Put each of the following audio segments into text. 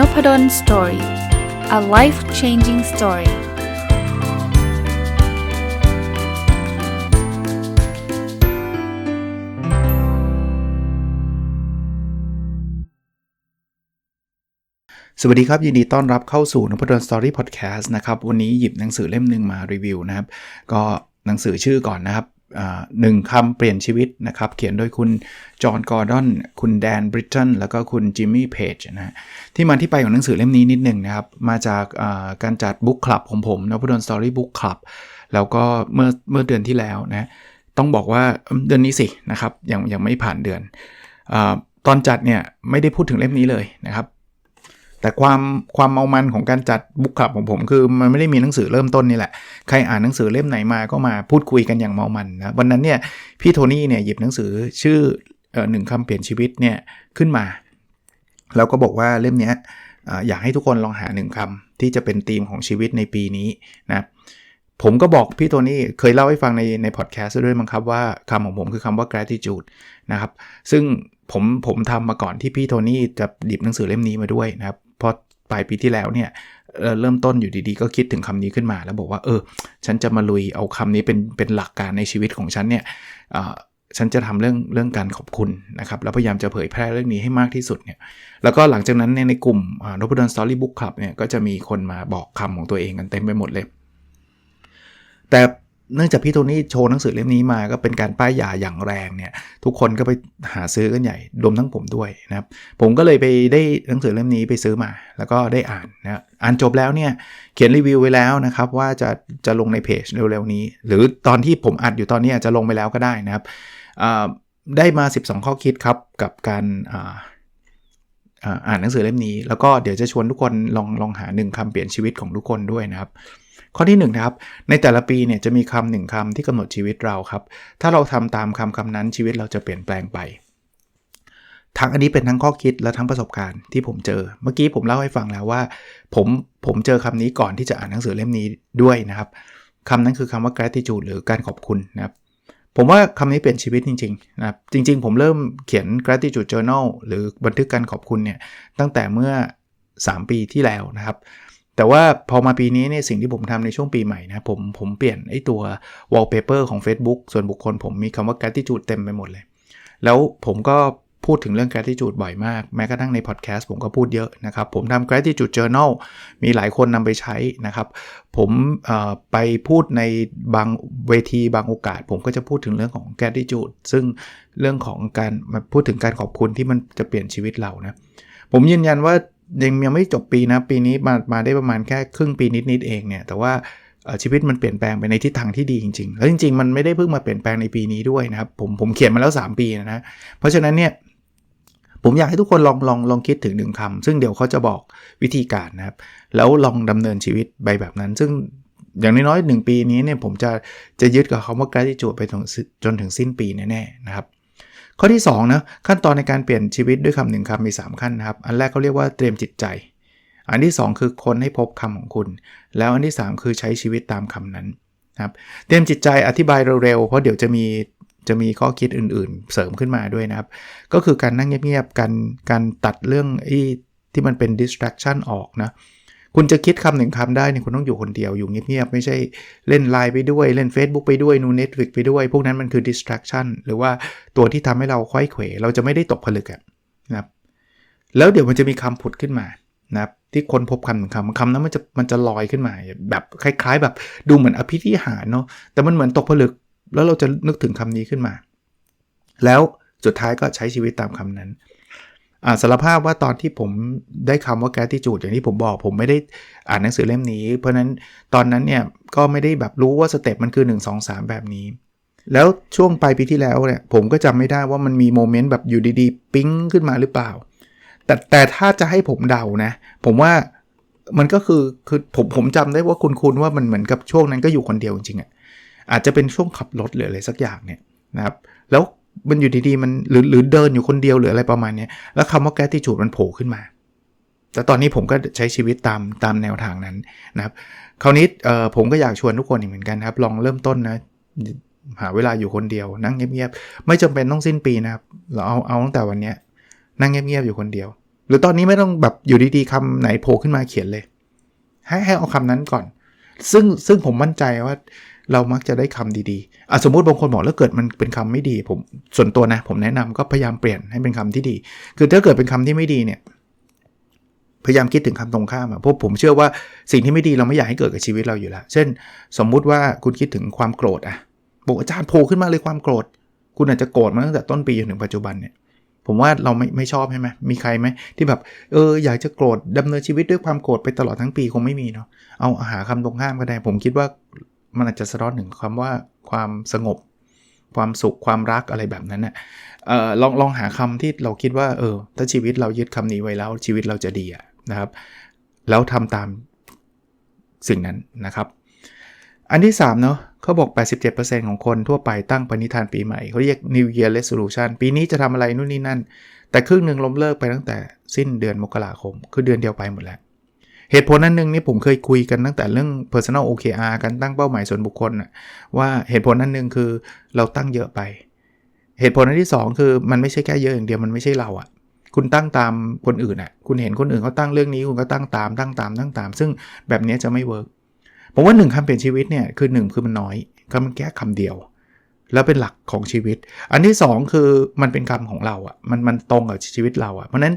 n o p ด d o สตอรี่ a life changing story สวัสดีครับ ยินดีต้อนรับเข้าสู่นพดลสตอรี่พอดแคสต์นะครับ วันนี้หยิบหนังสือเล่มหนึ่งมารีวิวนะครับ ก็หนังสือชื่อก่อนนะครับ หนึ่งคำเปลี่ยนชีวิตนะครับ เขียนโดยคุณจอห์นกอร์ดอน คุณแดนบริตัน แล้วก็คุณจิมมี่เพจนะที่มาที่ไปของหนังสือเล่มนี้นิดหนึ่งนะครับ มาจากการจัดบุ๊กคลับของผมนะพุดนสตอรี่บุ๊กคลับแล้วก็เมื่อเมื่อเดือนที่แล้วนะต้องบอกว่าเดือนนี้สินะครับยังยังไม่ผ่านเดือนอตอนจัดเนี่ยไม่ได้พูดถึงเล่มนี้เลยนะครับ แต่ความความเมามันของการจัดบุ๊กคลับของผมคือมันไม่ได้มีหนังสือเริ่มต้นนี่แหละ ใครอ่านหนังสือเล่มไหนมาก็มาพูดคุยกันอย่างเมามันนะวันนั้นเนี่ยพี่โทนี่เนี่ยหยิบหนังสือชื่อหนึ่งคำเปลี่ยนชีวิตเนี่ยขึ้นมา แล้วก็บอกว่าเล่มนี้อยากให้ทุกคนลองหาหนึ่งคำที่จะเป็นธีมของชีวิตในปีนี้นะผมก็บอกพี่โทนี่เคยเล่าให้ฟังในในพอดแคสต์ด้วยมั้งครับว่าคำของผมคือคำว่า gratitude นะครับซึ่งผมผมทำมาก่อนที่พี่โทนี่จะดิบหนังสือเล่มนี้มาด้วยนะครับ ปลายปีที่แล้วเนี่ยเริ่มต้นอยู่ดีๆ ก็คิดถึงคำนี้ขึ้นมา แล้วบอกว่าเออ ฉันจะมาลุยเอาคำนี้เป็นเป็นหลักการในชีวิตของฉันเนี่ยฉันจะทำเรื่องเรื่องการขอบคุณนะครับ แล้วพยายามจะเผยแพร่เรื่องนี้ให้มากที่สุดเนี่ย แล้วก็หลังจากนั้นในกลุ่มนพดลสตอรี่บุ๊กคลับเนี่ยก็จะมีคนมาบอกคำของตัวเองกันเต็มไปหมดเลย แต่ เนื่องจากพี่โทนี่โชว์หนังสือเล่มนี้มาก็เป็นการป้ายยาอย่างแรงเนี่ยทุกคนก็ไปหาซื้อกันใหญ่รวมทั้งผมด้วยนะครับผมก็เลยไปได้หนังสือเล่มนี้ไปซื้อมา แล้วก็ได้อ่านนะอ่านจบแล้วเนี่ยเขียนรีวิวไว้แล้วนะครับว่าจะจะลงในเพจเร็วๆนี้ หรือตอนที่ผมอัดอยู่ตอนนี้อาจจะลงไปแล้วก็ได้นะครับได้มา 12 ข้อคิดครับกับการอ่านหนังสือเล่มนี้ แล้วก็เดี๋ยวจะชวนทุกคนลองลองหาหนึ่งคำเปลี่ยนชีวิตของทุกคนด้วยนะครับ ข้อที่1นนะครับในแต่ละปีเนี่ยจะมีคำหนึ่งคำที่กำหนดชีวิตเราครับ ถ้าเราทำตามคำคำนั้นชีวิตเราจะเปลี่ยนแปลงไป ทั้งอันนี้เป็นทั้งข้อคิดและทั้งประสบการณ์ที่ผมเจอ เมื่อกี้ผมเล่าให้ฟังแล้วว่าผมผมเจอคำนี้ก่อนที่จะอ่านหนังสือเล่มนี้ด้วยนะครับคำนั้นคือคำว่า gratitude หรือการขอบคุณนะครับผมว่าคำนี้เปลี่ยนชีวิตจริงๆนะครับจริง ๆ ผมเริ่มเขียน gratitude journal หรือบันทึกการขอบคุณเนี่ยตั้งแต่เมื่อ 3 ปีที่แล้วนะครับ แต่ว่าพอมาปีนี้เนี่ยสิ่งที่ผมทำในช่วงปีใหม่นะผมผมเปลี่ยนไอ้ตัว wallpaper ของ Facebook ส่วนบุคคลผมมีคำว่า gratitude เต็มไปหมดเลย แล้วผมก็พูดถึงเรื่อง gratitude บ่อยมาก แม้กระทั่งในพอดแคสต์ผมก็พูดเยอะนะครับ ผมทำ gratitude journal มีหลายคนนำไปใช้นะครับ ผมไปพูดในบางเวทีบางโอกาส ผมก็จะพูดถึงเรื่องของ gratitude ซึ่งเรื่องของการมาพูดถึงการขอบคุณที่มันจะเปลี่ยนชีวิตเรานะ ผมยืนยันว่า ยังยังไม่จบปีนะ ปีนี้มามาได้ประมาณแค่ครึ่งปีนิดๆเองเนี่ยแต่ว่าชีวิตมันเปลี่ยนแปลงไปในทิศทางที่ดีจริงๆ แล้วจริงๆ มันไม่ได้เพิ่งมาเปลี่ยนแปลงในปีนี้ด้วยนะครับ ผมผมเขียนมาแล้ว 3 ปีนะ เพราะฉะนั้นเนี่ยผมอยากให้ทุกคนลองลองลองคิดถึงหนึ่งคำซึ่งเดี๋ยวเขาจะบอกวิธีการนะครับ แล้วลองดำเนินชีวิตไปแบบนั้น ซึ่งอย่างน้อยๆหนึ่งปีนี้เนี่ยผมจะจะยึดกับคำว่า gratitude ไปจนถึงสิ้นปีแน่ๆนะครับ ข้อที่2นะขั้นตอนในการเปลี่ยนชีวิตด้วยคำหนึ่งคำมี 3 ขั้นนะครับ อันแรกเขาเรียกว่าเตรียมจิตใจ อันที่ 2 คือคนให้พบคำของคุณ แล้วอันที่ 3 คือใช้ชีวิตตามคำนั้นนะครับเตรียมจิตใจอธิบายเร็วๆเพราะเดี๋ยวจะมีจะมีข้อคิดอื่นๆ เสริมขึ้นมาด้วยนะครับ ก็คือการนั่งเงียบๆการการตัดเรื่องที่มันเป็น distraction ออกนะ คุณจะคิดคำหนึ่งคำได้เนี่ยคุณต้องอยู่คนเดียวอยู่เงียบๆไม่ใช่เล่นไลน์ไปด้วยเล่น Facebook ไปด้วยนู Netflix ไปด้วย พวกนั้นมันคือ distraction หรือว่าตัวที่ทำให้เราค่อยเขว เราจะไม่ได้ตกผลึกนะครับแล้วเดี๋ยวมันจะมีคำผุดขึ้นมานะครับที่คนพบคำหนึ่งคำคำนั้นมันจะมันจะลอยขึ้นมาแบบคล้าย ๆ แบบดูเหมือนอภิธิหารเนาะแต่มันเหมือนตกผลึก แล้วเราจะนึกถึงคำนี้ขึ้นมา แล้วสุดท้ายก็ใช้ชีวิตตามคำนั้น สารภาพว่าตอนที่ผมได้คำว่า gratitude อย่างที่ผมบอกผมไม่ได้อ่านหนังสือเล่มนี้ เพราะนั้นตอนนั้นเนี่ยก็ไม่ได้แบบรู้ว่าสเต็ปมันคือ 1 2 3 แบบนี้ แล้วช่วงปลายปีที่แล้วเนี่ยผมก็จำไม่ได้ว่ามันมีโมเมนต์แบบอยู่ดีๆ ปิ๊งขึ้นมาหรือเปล่า แต่แต่ถ้าจะให้ผมเดานะ ผมว่ามันก็คือคือผมผมจำได้ว่าคุณคุณว่ามันเหมือนกับช่วงนั้นก็อยู่คนเดียวจริงๆอะ่ะอาจจะเป็นช่วงขับรถหรืออะไรสักอย่างเนี่ยนะครับแล้ว มันอยู่ดีๆมันหรือหรือเดินอยู่คนเดียวหรืออะไรประมาณนี้แล้วคำว่าแกติจูดมันโผล่ขึ้นมา แต่ตอนนี้ผมก็ใช้ชีวิตตามตามแนวทางนั้นนะครับ คราวนี้ผมก็อยากชวนทุกคนอีกเหมือนกันครับ ลองเริ่มต้นนะหาเวลาอยู่คนเดียว นั่งเงียบๆไม่จำเป็นต้องสิ้นปีนะครับ เราเอาเอาตั้งแต่วันนี้นั่งเงียบๆอยู่คนเดียว หรือตอนนี้ไม่ต้องแบบอยู่ดีๆคำไหนโผล่ขึ้นมาเขียนเลย ให้ให้เอาคำนั้นก่อน ซึ่งซึ่งผมมั่นใจว่า เรามักจะได้คำดีๆอะสมมติบางคนบอกแล้วเกิดมันเป็นคำไม่ดี ผมส่วนตัวนะ ผมแนะนำก็พยายามเปลี่ยนให้เป็นคำที่ดี คือถ้าเกิดเป็นคำที่ไม่ดีเนี่ยพยายามคิดถึงคำตรงข้ามอะเพราะผมเชื่อว่าสิ่งที่ไม่ดีเราไม่อยากให้เกิดกับชีวิตเราอยู่แล้ว เช่น สมมุติว่าคุณคิดถึงความโกรธอะบอกอาจารย์โผล่ขึ้นมาเลยความโกรธ คุณอาจจะโกรธมาตั้งแต่ต้นปีจนถึงปัจจุบันเนี่ย ผมว่าเราไม่ไม่ชอบใช่ไหมมีใครไหมที่แบบเอออยากจะโกรธดำเนินชีวิตด้วยความโกรธไปตลอดทั้งปีคงไม่มีเนาะ เอาหาคำตรงข้ามก็ได้ ผมคิดว่า มันอาจจะสะท้อนถึงคำว่าความสงบ ความสุขความรักอะไรแบบนั้นน่ะลองลองหาคำที่เราคิดว่าเออถ้าชีวิตเรายึดคำนี้ไว้แล้วชีวิตเราจะดีะนะครับ แล้วทำตามสิ่งนั้นนะครับ อันที่3เนาะเขาบอก 87%ของคนทั่วไปตั้งปณิธานปีใหม่ เขาเรียก New Year Resolution ปีนี้จะทำอะไรนู่นนี่นั่น แต่ครึ่งหนึ่งล้มเลิกไปตั้งแต่สิ้นเดือนมกราคม คือเดือนเดียวไปหมดแล้ว เหตุผลนั้นหนึ่งนี่ผมเคยคุยกันตั้งแต่เรื่อง personal OKR กันตั้งเป้าหมายส่วนบุคคลนะว่าเหตุผลนั้นหนึ่งคือเราตั้งเยอะไป เหตุผลอันที่ 2 คือมันไม่ใช่แค่เยอะอย่างเดียวมันไม่ใช่เราอะคุณตั้งตามคนอื่นอะคุณเห็นคนอื่นเขาตั้งเรื่องนี้คุณก็ตั้งตามตั้งตามตั้งตาม ซึ่งแบบนี้จะไม่เวิร์กผมว่าหนึ่งคำเปลี่ยนชีวิตเนี่ยคือหนึ่งคือมันน้อยคำมันแก้คำเดียว แล้วเป็นหลักของชีวิต อันที่ 2 คือมันเป็นคำของเราอะ่ะมันมันตรงกับชีวิตเราอะ่ะเพราะนั้น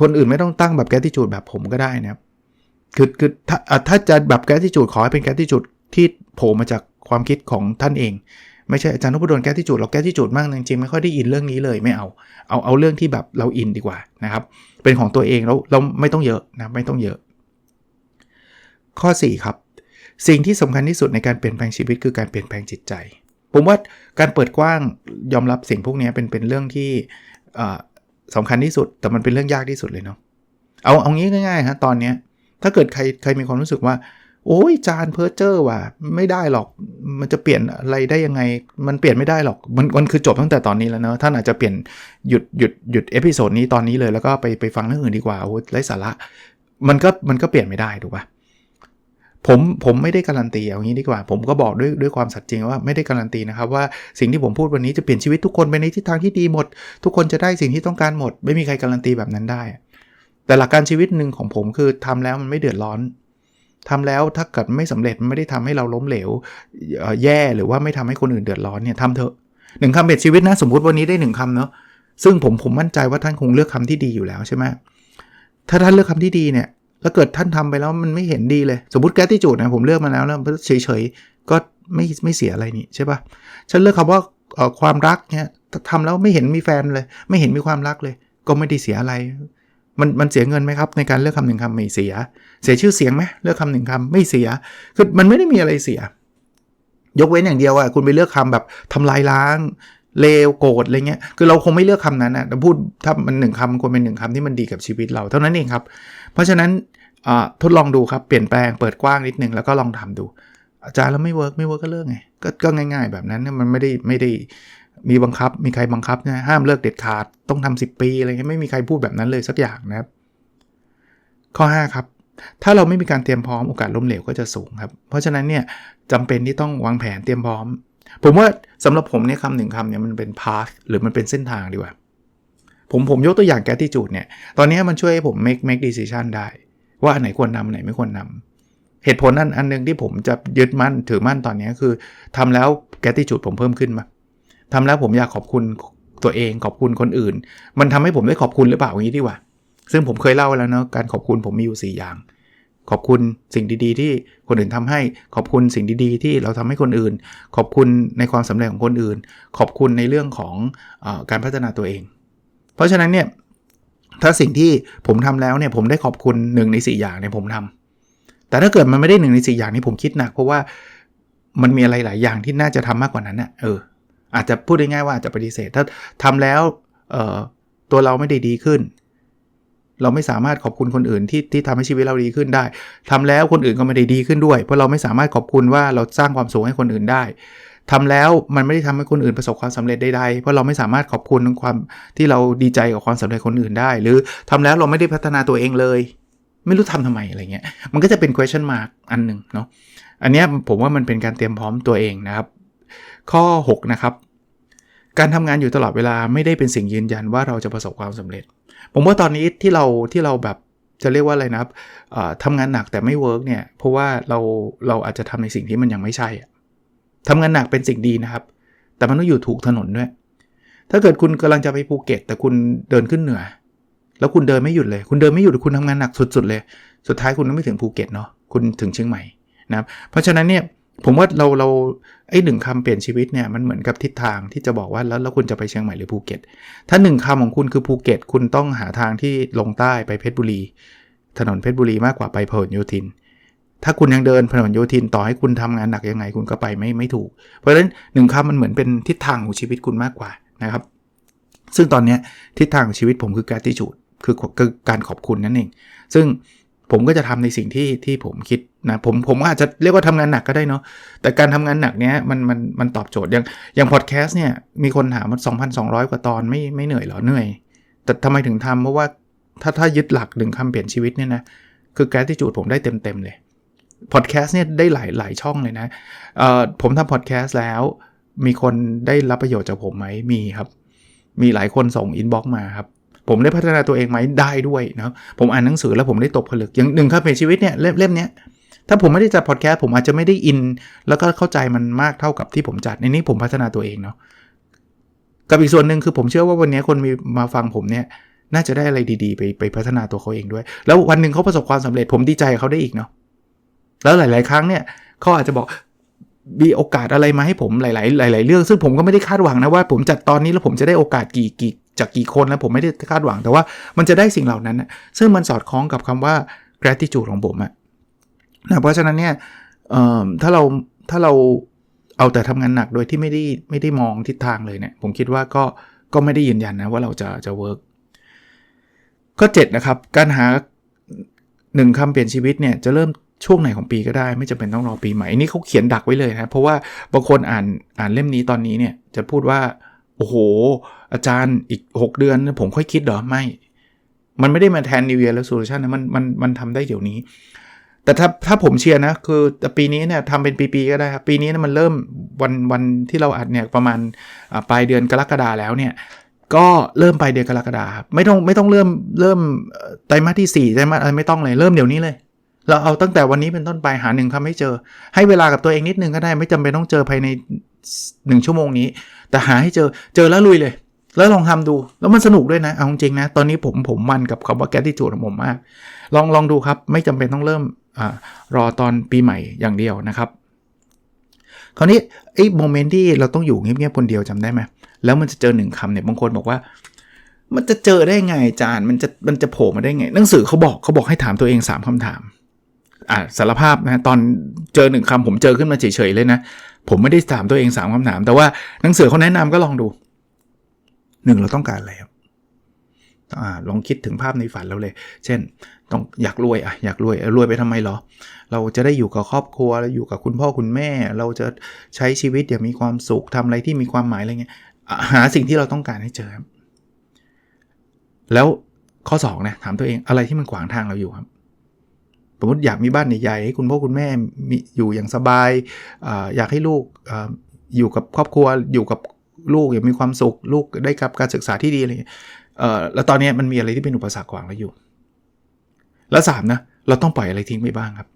คนอื่นไม่ต้องตั้งแบบแกติจูดแบบผมก็ได้นะครับคือคือถ้าถ้าจะแบบแกติจูดขอให้เป็นแกติจูดที่โผล่มาจากความคิดของท่านเอง ไม่ใช่อาจารย์นพดลแกติจูดเราแกติจูดมากจริงๆไม่ค่อยได้อินเรื่องนี้เลยไม่เอาเอาเอาเรื่องที่แบบเราอินดีกว่านะครับเป็นของตัวเองแล้วเราไม่ต้องเยอะนะไม่ต้องเยอะ ข้อ 4 ครับ สิ่งที่สำคัญที่สุดในการเปลี่ยนแปลงชีวิตคือการเปลี่ยนแปลงจิตใจ ผมว่าการเปิดกว้างยอมรับสิ่งพวกนี้เป็นเป็นเรื่องที่ สำคัญที่สุด แต่มันเป็นเรื่องยากที่สุดเลยเนาะเอาเอางี้ง่ายๆฮะตอนนี้ถ้าเกิดใครใครมีความรู้สึกว่า โอ้ยจานเพอร์เจอร์ว่ะไม่ได้หรอก มันจะเปลี่ยนอะไรได้ยังไง มันเปลี่ยนไม่ได้หรอก มันมันคือจบตั้งแต่ตอนนี้แล้วเนาะท่านอาจจะเปลี่ยนหยุดหยุดหยุดเอพิโซดนี้ตอนนี้เลยแล้วก็ไปไปฟังเรื่องอื่นดีกว่าโอ้ไร้สาระมันก็มันก็เปลี่ยนไม่ได้ถูกปะ ผมผมไม่ได้การันตีเอางี้ดีกว่า ผมก็บอกด้วยด้วยความสัตย์จริงว่าไม่ได้การันตีนะครับว่าสิ่งที่ผมพูดวันนี้จะเปลี่ยนชีวิตทุกคนไปในทิศทางที่ดีหมด ทุกคนจะได้สิ่งที่ต้องการหมด ไม่มีใครการันตีแบบนั้นได้ แต่หลักการชีวิตหนึ่งของผมคือทำแล้วมันไม่เดือดร้อนทำแล้วถ้าเกิดไม่สำเร็จไม่ได้ทำให้เราล้มเหลวแย่หรือว่าไม่ทำให้คนอื่นเดือดร้อนเนี่ยทำเถอะหนึ่งคำเปลี่ยนชีวิตนะสมมติวันนี้ได้หนึ่งคำเนาะซึ่งผมผมมั่นใจว่าท่านคงเลือกคำที่ดีอยู่แล้วใช่ไหมถ้าท่านเลือกคำที่ดีเนี่ย แล้วเกิดท่านทำไปแล้วมันไม่เห็นดีเลย สมมติแกที่จูดนะผมเลือกมาแล้วแล้วเฉยๆ ก็ไม่ไม่เสียอะไรนี่ใช่ปะฉันเลือกคำว่าความรักเนี่ยทำแล้วไม่เห็นมีแฟนเลย ไม่เห็นมีความรักเลย ก็ไม่ได้เสียอะไร มันมันเสียเงินไหมครับ ในการเลือกคำหนึ่งคำไม่เสีย เสียชื่อเสียงไหมเลือกคำหนึ่งคำไม่เสียคือมันไม่ได้มีอะไรเสีย ยกเว้นอย่างเดียวอะคุณไปเลือกคำแบบทำลายล้าง เลวโกรธอะไรเงี้ย คือเราคงไม่เลือกคำนั้นนะแต่พูดถ้ามันหนึ่งคำควรเป็นหนึ่งคำที่มันดีกับชีวิตเราเท่านั้นเองครับ เพราะฉะนั้นทดลองดูครับ เปลี่ยนแปลงเปิดกว้างนิดนึงแล้วก็ลองทำดู อาจารย์แล้วไม่เวิร์กไม่เวิร์กก็เลิกไงกก็ง่าย ๆ แบบนั้นมันไม่ได้ไม่ได้มีบังคับ มีใครบังคับนะห้ามเลิกเด็ดขาดต้องทำ10 ปีอะไรเงี้ยไม่มีใครพูดแบบนั้นเลยสักอย่างนะครับ ข้อ 5 ครับ ถ้าเราไม่มีการเตรียมพร้อมโอกาสล้มเหลวก็จะสูงครับ เพราะฉะนั้นเนี่ยจำเป็นที่ต้องวางแผนเตรียมพร้อม ผมว่าสำหรับผมเนี่ยคำหนึ่งคำเนี่ยมันเป็นพาสหรือมันเป็นเส้นทางดีกว่า ผมผมยกตัวอย่างแกที่จูดเนี่ย ตอนนี้มันช่วยให้ผม make make decision ได้ ว่าอันไหนควรนำอันไหนไม่ควรนำเหตุผลอันอันนึงที่ผมจะยึดมั่นถือมั่นตอนนี้คือทำแล้วแกติจูดผมเพิ่มขึ้นมาทำแล้วผมอยากขอบคุณตัวเองขอบคุณคนอื่น มันทำให้ผมได้ขอบคุณหรือเปล่าอย่างนี้ดีกว่า ซึ่งผมเคยเล่าแล้วเนาะการขอบคุณผมมีอยู่ 4 อย่าง ขอบคุณสิ่งดีๆ ที่คนอื่นทำให้ ขอบคุณสิ่งดีๆ ที่เราทำให้คนอื่น ขอบคุณในความสำเร็จของคนอื่น ขอบคุณในเรื่องของอการพัฒนาตัวเอง เพราะฉะนั้นเนี่ยถ้าสิ่งที่ผมทำแล้วเนี่ยผมได้ขอบคุณหนึ่งใน 4 อย่างเนี่ยผมทำแต่ถ้าเกิดมันไม่ได้หนึ่งใน4อย่างนี้ผมคิดหนักเพราะว่ามันมีอะไรหลายอย่างที่น่าจะทำมากกว่านั้นนะ่ะเอออาจจะพูดได้ง่ายว่าอาจจะปฏิเสธถ้าทำแล้วตัวเราไม่ได้ดีขึ้น เราไม่สามารถขอบคุณคนอื่นที่ที่ทำให้ชีวิตเราดีขึ้นได้ทำแล้วคนอื่นก็ไม่ได้ดีขึ้นด้วย เพราะเราไม่สามารถขอบคุณว่าเราสร้างความสุขให้คนอื่นได้ทำแล้วมันไม่ได้ทำให้คนอื่นประสบความสำเร็จใดๆ เพราะเราไม่สามารถขอบคุณความที่เราดีใจกับความสำเร็จคนอื่นได้ หรือทำแล้วเราไม่ได้พัฒนาตัวเองเลย ไม่รู้ทำทำไมอะไรเงี้ย มันก็จะเป็น question mark อันหนึ่งเนาะ อันนี้ผมว่ามันเป็นการเตรียมพร้อมตัวเองนะครับ ข้อ 6 นะครับ การทำงานอยู่ตลอดเวลาไม่ได้เป็นสิ่งยืนยันว่าเราจะประสบความสำเร็จ ผมว่าตอนนี้ที่เราที่เราแบบจะเรียกว่าอะไรนะครับทำงานหนักแต่ไม่เวิร์กเนี่ย เพราะว่าเราเราอาจจะทำในสิ่งที่มันยังไม่ใช่อะทำงานหนักเป็นสิ่งดีนะครับ แต่มันต้องอยู่ถูกถนนด้วย ถ้าเกิดคุณกำลังจะไปภูเก็ต แต่คุณเดินขึ้นเหนือ แล้วคุณเดินไม่หยุดเลย คุณเดินไม่หยุดคุณทำงานหนักสุดๆเลย สุดท้ายคุณก็ไม่ถึงภูเก็ตเนาะ คุณถึงเชียงใหม่นะครับ เพราะฉะนั้นเนี่ย ผมว่าเราเราไอ้หนึ่งคำเปลี่ยนชีวิตเนี่ยมันเหมือนกับทิศทางที่จะบอกว่าแล้วแล้วคุณจะไปเชียงใหม่หรือภูเก็ต ถ้าหนึ่งคำของคุณคือภูเก็ต คุณต้องหาทางที่ลงใต้ไปเพชรบุรี ถนนเพชรบุรีมากกว่าไปพหลโยธิน ถ้าคุณยังเดินพหลโยธินต่อให้คุณทำงานหนักยังไงคุณก็ไปไม่ไม่ถูก เพราะฉะนั้นหนึ่งคำมันเหมือนเป็นทิศทางของชีวิตคุณมากกว่านะครับ ซึ่งตอนนี้ทิศทางของชีวิตผมคือ gratitude คือคือการขอบคุณนั่นเอง ซึ่ง ผมก็จะทำในสิ่งที่ที่ผมคิดนะผมผมอาจจะเรียกว่าทำงานหนักก็ได้เนาะแต่การทำงานหนักเนี้ยมันมันมันตอบโจทย์อย่างอย่างพอดแคสต์เนี่ยมีคนถามมัน2,200 กว่าตอนไม่ไม่เหนื่อยเหรอเหนื่อย แต่ทำไมถึงทำเพราะว่าถ้าถ้ายึดหลักหนึ่งคำเปลี่ยนชีวิตเนี่ยนะคือ gratitude ผมได้เต็มเต็มเลยพอดแคสต์เนี่ยได้หลายหลายช่องเลยนะเอ่อผมทำพอดแคสต์แล้วมีคนได้รับประโยชน์จากผมไหมมีครับ มีหลายคนส่งอินบ็อกมาครับ ผมได้พัฒนาตัวเองไหมได้ด้วยนะผมอ่านหนังสือแล้วผมได้ตกผลึกอย่างหนึ่งครับเป็นชีวิตเนี่ยเล่มเล่มเนี้ยถ้าผมไม่ได้จัดพอดแคสต์ผมอาจจะไม่ได้อิน แล้วก็เข้าใจมันมากเท่ากับที่ผมจัดในนี้ผมพัฒนาตัวเองเนาะกับอีกส่วนหนึ่งคือผมเชื่อว่าวันนี้คนมีมาฟังผมเนี่ยน่าจะได้อะไรดีๆ ไปไปพัฒนาตัวเขาเองด้วย แล้ววันหนึ่งเขาประสบความสำเร็จผมดีใจเขาได้อีกเนาะแล้วหลาย ๆ ครั้งเนี่ยเขาอาจจะบอกมีโอกาสอะไรมาให้ผมหลาย ๆ หลาย ๆ เรื่อง ซึ่งผมก็ไม่ได้คาดหวังนะว่าผมจัดตอนนี้แล้วผมจะได้โอกาสกี่กี่ จากกี่คนแล้วผมไม่ได้คาดหวัง แต่ว่ามันจะได้สิ่งเหล่านั้นนะซึ่งมันสอดคล้องกับคำว่า gratitude ของผมอะนะเพราะฉะนั้นเนี่ยถ้าเราถ้าเราเอาแต่ทำงานหนักโดยที่ไม่ได้ไม่ได้มองทิศทางเลยเนี่ย ผมคิดว่าก็ก็ไม่ได้ยืนยันนะว่าเราจะจะ work ข้อ7นะครับ การหาหนึ่งคำเปลี่ยนชีวิตเนี่ยจะเริ่มช่วงไหนของปีก็ได้ ไม่จำเป็นต้องรอปีใหม่อันนี้เขาเขียนดักไว้เลยนะ เพราะว่าบางคนอ่านอ่านเล่มนี้ตอนนี้เนี่ยจะพูดว่า โอ้โห อาจารย์อีก 6 เดือนผมค่อยคิดเหรอ ไม่ มันไม่ได้มาแทน New Year Resolution นะมันมันมันทำได้เดี๋ยวนี้ แต่ถ้าถ้าผมเชียร์นะ คือแต่ปีนี้เนี่ยทำเป็นปี ๆ ก็ได้ครับ ปีนี้นะมันเริ่มวันวันที่เราอัดเนี่ยประมาณปลายเดือนกรกฎาแล้วเนี่ยก็เริ่มไปเดือนกรกฎาครับไม่ต้องไม่ต้องเริ่มเริ่มไตรมาสที่4ไตรมาสอะไรไม่ต้องเลยเริ่มเดี๋ยวนี้เลย เราเอาตั้งแต่วันนี้เป็นต้นไปหาหนึ่งคำให้เจอ ให้เวลากับตัวเองนิดนึงก็ได้ ไม่จำเป็นต้องเจอภายใน 1 ชั่วโมงนี้ แต่หาให้เจอเจอแล้วลุยเลย แล้วลองทำดู แล้วมันสนุกด้วยนะ เอาจริงๆนะ ตอนนี้ผมผมมันกับคำว่าแกติจูดของผมมาก ลองลองดูครับ ไม่จำเป็นต้องเริ่มอรอตอนปีใหม่อย่างเดียวนะครับ คราวนี้ไอ้โมเมนต์ที่เราต้องอยู่เงียบๆคนเดียวจำได้ไหมแล้วมันจะเจอหนึ่งคำเนี่ยบางคนบอกว่ามันจะเจอได้ไงอาจารย์มันจะมันจะโผล่มาได้ไง หนังสือเขาบอกเขาบอกให้ถามตัวเอง 3คำถาม อ่าสารภาพนะตอนเจอหนึ่งคำผมเจอขึ้นมาเฉยๆเลยนะ ผมไม่ได้ถามตัวเอง3คำถาม แต่ว่าหนังสือเขาแนะนำก็ลองดูหนึ่งเราต้องการอะไรครับอลองคิดถึงภาพในฝันเราเลย เช่น ต้องอยากรวยอะอยากรวยรวยไปทำไมเหรอ เราจะได้อยู่กับครอบครัวเราอยู่กับคุณพ่อคุณแม่ เราจะใช้ชีวิตอย่างมีความสุขทำอะไรที่มีความหมายอะไรเงี้ยหาสิ่งที่เราต้องการให้เจอครับแล้วข้อ2นะถามตัวเองอะไรที่มันขวางทางเราอยู่ครับ สมมติอยากมีบ้านใหญ่ๆให้คุณพ่อคุณแม่มีอยู่อย่างสบายออยากให้ลูกออยู่กับครอบครัวอยู่กับลูกอย่างมีความสุขลูกได้กับการศึกษาที่ดีอะไรอย่างเงี้ยแล้วตอนนี้มันมีอะไรที่เป็นอุปสรรคขวางเราอยู่ แล้วสามนะเราต้องปล่อยอะไรทิ้งไปบ้างครับ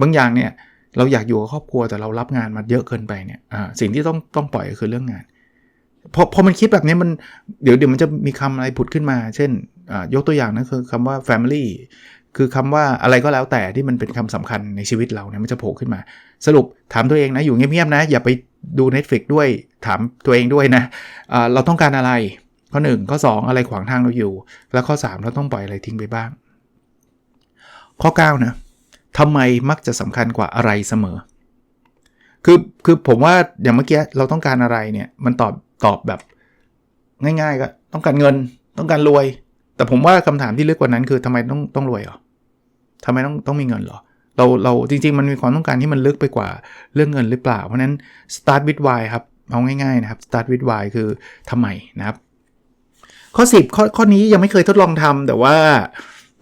บางอย่างเนี่ยเราอยากอยู่กับครอบครัวแต่เรารับงานมาเยอะเกินไปเนี่ยสิ่งที่ต้องต้องปล่อยก็คือเรื่องงานพอพอมันคิดแบบนี้มันเดี๋ยวเดี๋ยวมันจะมีคำอะไรผุดขึ้นมา เช่นยกตัวอย่างนะคือคำว่า family คือคำว่าอะไรก็แล้วแต่ที่มันเป็นคำสำคัญในชีวิตเราเนี่ยมันจะโผล่ขึ้นมา สรุปถามตัวเองนะ อยู่เงียบๆนะ อย่าไปดู Netflix ด้วยถามตัวเองด้วยนะเราต้องการอะไร ข้อ 1 ข้อ 2 อะไรขวางทางเราอยู่ แล้วข้อ 3 เราต้องปล่อยอะไรทิ้งไปบ้าง ข้อ 9 นะทำไมมักจะสำคัญกว่าอะไรเสมอ คือคือผมว่าอย่างเมื่อกี้เราต้องการอะไรเนี่ยมันตอบตอบแบบง่ายๆก็ต้องการเงินต้องการรวย แต่ผมว่าคำถามที่ลึกกว่านั้นคือทำไมต้องต้องรวยเหรอ ทำไมต้องต้องมีเงินเหรอ เราเราจริง ๆ มันมีความต้องการที่มันลึกไปกว่าเรื่องเงินหรือเปล่า เพราะนั้น start with why ครับ เอาง่ายๆนะครับ start with why คือทำไมนะครับ ข้อ 10 ข้อข้อนี้ยังไม่เคยทดลองทำแต่ว่า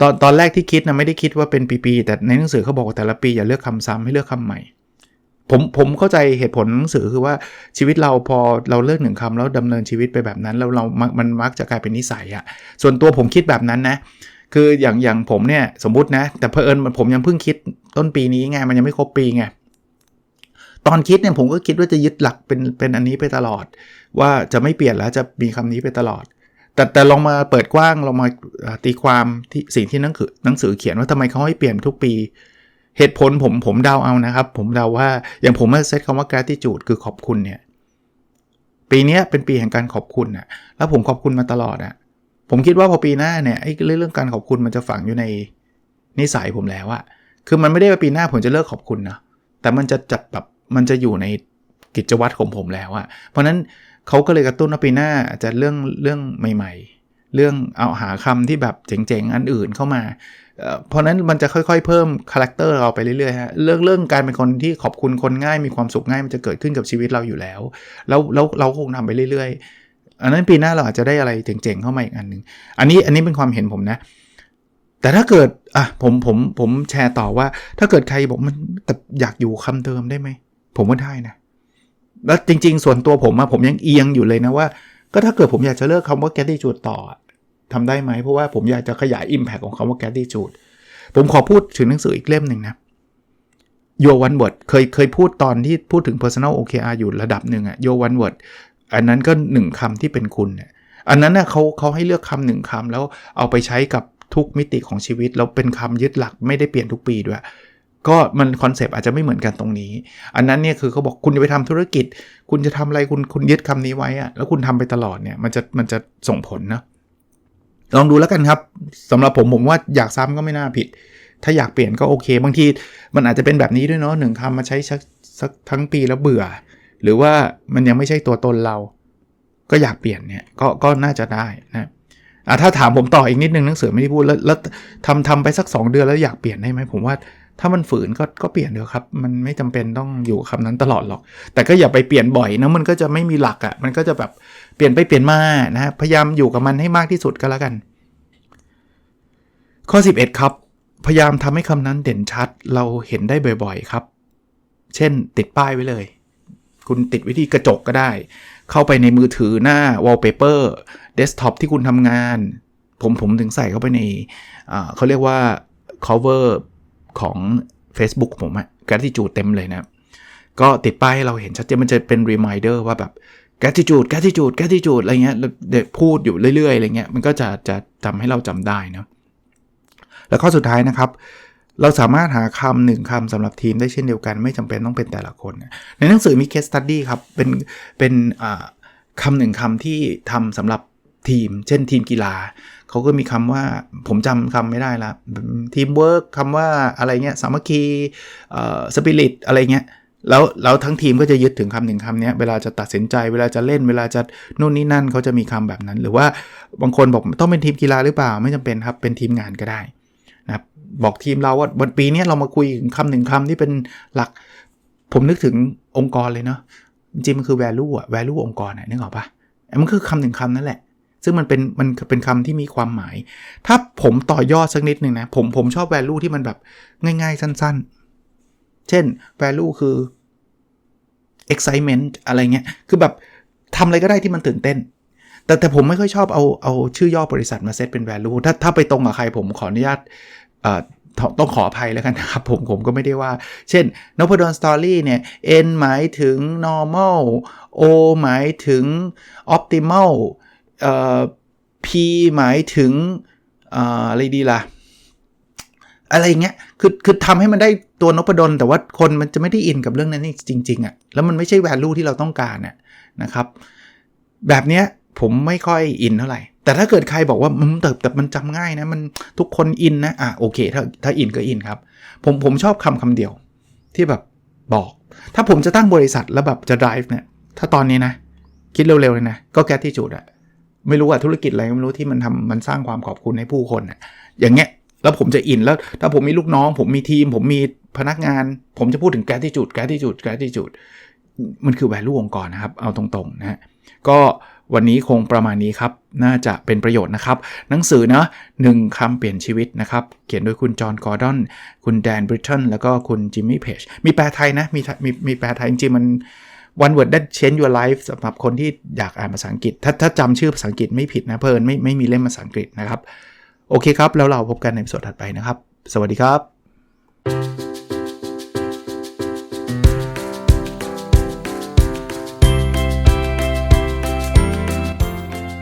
ตอนตอนแรกที่คิดนะไม่ได้คิดว่าเป็นปีๆแต่ในหนังสือเขาบอกแต่ละปีอย่าเลือกคำซ้ำให้เลือกคำใหม่ผมผมเข้าใจเหตุผลหนังสือคือว่าชีวิตเราพอเราเลือกหนึ่งคำแล้วดำเนินชีวิตไปแบบนั้น แล้วเรา มันมักจะกลายเป็นนิสัยอะส่วนตัวผมคิดแบบนั้นนะ คืออย่างอย่างผมเนี่ยสมมตินะ แต่เพอเอิญผมยังเพิ่งคิดต้นปีนี้ไงมันยังไม่ครบปีไงตอนคิดเนี่ยผมก็คิดว่าจะยึดหลักเป็นเป็นอันนี้ไปตลอด ว่าจะไม่เปลี่ยนแล้วจะมีคำนี้ไปตลอด แต่แต่ลองมาเปิดกว้างลองมาตีความที่สิ่งที่หนังสือหนังสือเขียนว่าทำไมเขาให้เปลี่ยนทุกปี เหตุผลผมผมเดาเอานะครับ ผมเดาว่าอย่างผมเมื่อเซตคำว่า gratitude คือขอบคุณเนี่ยปีนี้เป็นปีแห่งการขอบคุณอะแล้วผมขอบคุณมาตลอดอะ ผมคิดว่าพอปีหน้าเนี่ยไอ้เรื่องการขอบคุณมันจะฝังอยู่ในนิสัยผมแล้วอะคือมันไม่ได้ว่าปีหน้าผมจะเลิกขอบคุณนะ แต่มันจะจัดแบบมันจะอยู่ในกิจวัตรของผมแล้วอะเพราะนั้นเขาก็เลยกระตุ้นว่าปีหน้าจะเรื่องเรื่องใหม่ ๆ เรื่องเอาหาคำที่แบบเจ๋งๆ อันอื่นเข้ามา เพราะนั้นมันจะค่อยๆ เพิ่มคาแรคเตอร์เราไปเรื่อยๆฮะเรื่องเรื่องการเป็นคนที่ขอบคุณคนง่ายมีความสุขง่ายมันจะเกิดขึ้นกับชีวิตเราอยู่แล้ว แล้วแล้วเราคงทำไปเรื่อยๆ อันนั้นปีหน้าเราอาจจะได้อะไรเจ๋งๆเข้ามาอีกอันหนึ่งอันนี้อันนี้เป็นความเห็นผมนะ แต่ถ้าเกิดอะผมผมผมแชร์ต่อว่า ถ้าเกิดใครบอกมันแต่อยากอยู่คำเดิมได้ไหมผมว่าได้นะแล้วจริง ๆ ส่วนตัวผมอะผมยังเอียงอยู่เลยนะว่า ก็ถ้าเกิดผมอยากจะเลิกคำว่า gratitude ต่อทำได้ไหมเพราะว่าผมอยากจะขยาย impact ของคำว่า gratitude ผมขอพูดถึงหนังสืออีกเล่มหนึ่งนะ Your One Word เคยเคยพูดตอนที่พูดถึง personal OKR อยู่ระดับหนึ่งอะ Your One Word อันนั้นก็หนึ่งคำที่เป็นคุณเนี่ยอันนั้นน่ะเขาเขาให้เลือกคำหนึ่งคำแล้วเอาไปใช้กับทุกมิติของชีวิต แล้วเป็นคำยึดหลักไม่ได้เปลี่ยนทุกปีด้วย ก็มันคอนเซปต์อาจจะไม่เหมือนกันตรงนี้ อันนั้นเนี่ยคือเขาบอกคุณจะไปทำธุรกิจ คุณจะทำอะไรคุณคุณยึดคำนี้ไว้อะแล้วคุณทำไปตลอดเนี่ยมันจะมันจะส่งผลนะลองดูแล้วกันครับสำหรับผมผมว่าอยากซ้ำก็ไม่น่าผิด ถ้าอยากเปลี่ยนก็โอเค บางทีมันอาจจะเป็นแบบนี้ด้วยเนาะหนึ่งคำมาใช้สักสักทั้งปีแล้วเบื่อ หรือว่ามันยังไม่ใช่ตัวตนเรา ก็อยากเปลี่ยนเนี่ยก็ก็น่าจะได้นะอะถ้าถามผมต่ออีกนิดนึงหนังสือไม่ได้พูดแล้วแล้วทำทำไปสัก 2 เดือนแล้วอยากเปลี่ยนได้ไหมผมว่าถ้ามันฝืนก็ก็เปลี่ยนเถอะครับ มันไม่จำเป็นต้องอยู่คำนั้นตลอดหรอก แต่ก็อย่าไปเปลี่ยนบ่อยนะมันก็จะไม่มีหลักอะ่ะมันก็จะแบบเปลี่ยนไปเปลี่ยนมานะพยายามอยู่กับมันให้มากที่สุดก็แล้วกัน ข้อ 11 ครับ พยายามทำให้คำนั้นเด่นชัด เราเห็นได้บ่อยๆครับ เช่น ติดป้ายไว้เลย คุณติดวิธีกระจกก็ได้ เข้าไปในมือถือหน้าวอลเปเปอร์เดสก์ท็อปที่คุณทำงาน ผมผมถึงใส่เข้าไปในเขาเรียกว่า cover ของ Facebook ผมอะ gratitude เต็มเลยนะ ก็ติดป้ายให้เราเห็นชัดเจนมันจะเป็น reminder ว่าแบบ gratitude gratitude gratitude อะไรเงี้ยเด็กพูดอยู่เรื่อยๆอะไรเงี้ยมันก็จะจะทำให้เราจำได้นะแล้วข้อสุดท้ายนะครับ เราสามารถหาคำหนึ่งคำสำหรับทีมได้เช่นเดียวกันไม่จำเป็นต้องเป็นแต่ละคน ในหนังสือมี case study ครับ เป็นเป็นคำหนึ่งคำที่ทำสำหรับทีม เช่นทีมกีฬาเขาก็มีคำว่าผมจำคำไม่ได้ละทีมเวิร์กคำว่าอะไรเงี้ยสามัคคีสปิริตอะไรเงี้ยแล้วแล้วทั้งทีมก็จะยึดถึงคำหนึ่งคำนี้เวลาจะตัดสินใจเวลาจะเล่นเวลาจะนู่นนี่นั่นเขาจะมีคำแบบนั้น หรือว่าบางคนบอกต้องเป็นทีมกีฬาหรือเปล่าไม่จำเป็นครับเป็นทีมงานก็ได้ บอกทีมเราว่าวันปีนี้เรามาคุยคำหนึ่งคำที่เป็นหลัก ผมนึกถึงองค์กรเลยเนาะจริงมันคือ value อะ value องค์กรอะนึกออกปะมันคือคำหนึ่งคำนั่นแหละ ซึ่งมันเป็นมันเป็นคำที่มีความหมาย ถ้าผมต่อยอดสักนิดหนึ่งนะผมผมชอบ value ที่มันแบบง่ายๆ สั้นๆ เช่น value คือ excitement อะไรเงี้ย คือแบบทำอะไรก็ได้ที่มันตื่นเต้น แต่แต่ผมไม่ค่อยชอบเอาเอาชื่อย่อบริษัทมาเซตเป็น value ถ้าถ้าไปตรงกับใครผมขออนุญาต ต้องขออภัยแล้วกันนะครับ ผมผมก็ไม่ได้ว่า เช่น n o p a d o n Story เนี่ย N หมายถึง normal O หมายถึง optimal เอ่อ P หมายถึงอะไรดีล่ะ อะไรเงี้ยคือคือทำให้มันได้ตัวนพดล แต่ว่าคนมันจะไม่ได้อินกับเรื่องนั้นจริง ๆอะ่ะแล้วมันไม่ใช่ value ที่เราต้องการน่ะนะครับ แบบเนี้ยผมไม่ค่อยอินเท่าไหร่ แต่ถ้าเกิดใครบอกว่ามันแต่แต่มันจำง่ายนะมันทุกคนอินนะอะโอเค ถ้าถ้าอินก็อินครับ ผมผมชอบคำคำเดียว ที่แบบบอก ถ้าผมจะตั้งบริษัทแล้วแบบจะ drive เนี่ยถ้าตอนนี้นะ คิดเร็วๆเลยนะ ก็แก้ที่จุดอะไม่รู้ว่าธุรกิจอะไรไม่รู้ที่มันทำมันสร้างความขอบคุณให้ผู้คนอะอย่างเงี้ยแล้วผมจะอินแล้ว ถ้าผมมีลูกน้อง ผมมีทีม ผมมีพนักงาน ผมจะพูดถึงแกที่จุดแกที่จุดแกที่จุดมันคือแวลูองค์กรนะครับ เอาตรงๆนะฮะก็ วันนี้คงประมาณนี้ครับ น่าจะเป็นประโยชน์นะครับ หนังสือนะหนึ่งคำเปลี่ยนชีวิตนะครับ เขียนโดยคุณจอห์นกอร์ดอน คุณแดนบริท t นแล้วก็คุณจิมมี่เพจมีแปลไทยนะ มีมีมีแปลไทยจริงๆมัน one word that change your life สำหรับคนที่อยากอ่านภาษาอังกฤษ ถ้าถ้าจำชื่อภาษาอังกฤษไม่ผิดนะเพลินไม่ไม่มีเล่มภาษาอังกฤษนะครับ โอเคครับ แล้วเราพบกันในสดถัดไปนะครับ สวัสดีครับ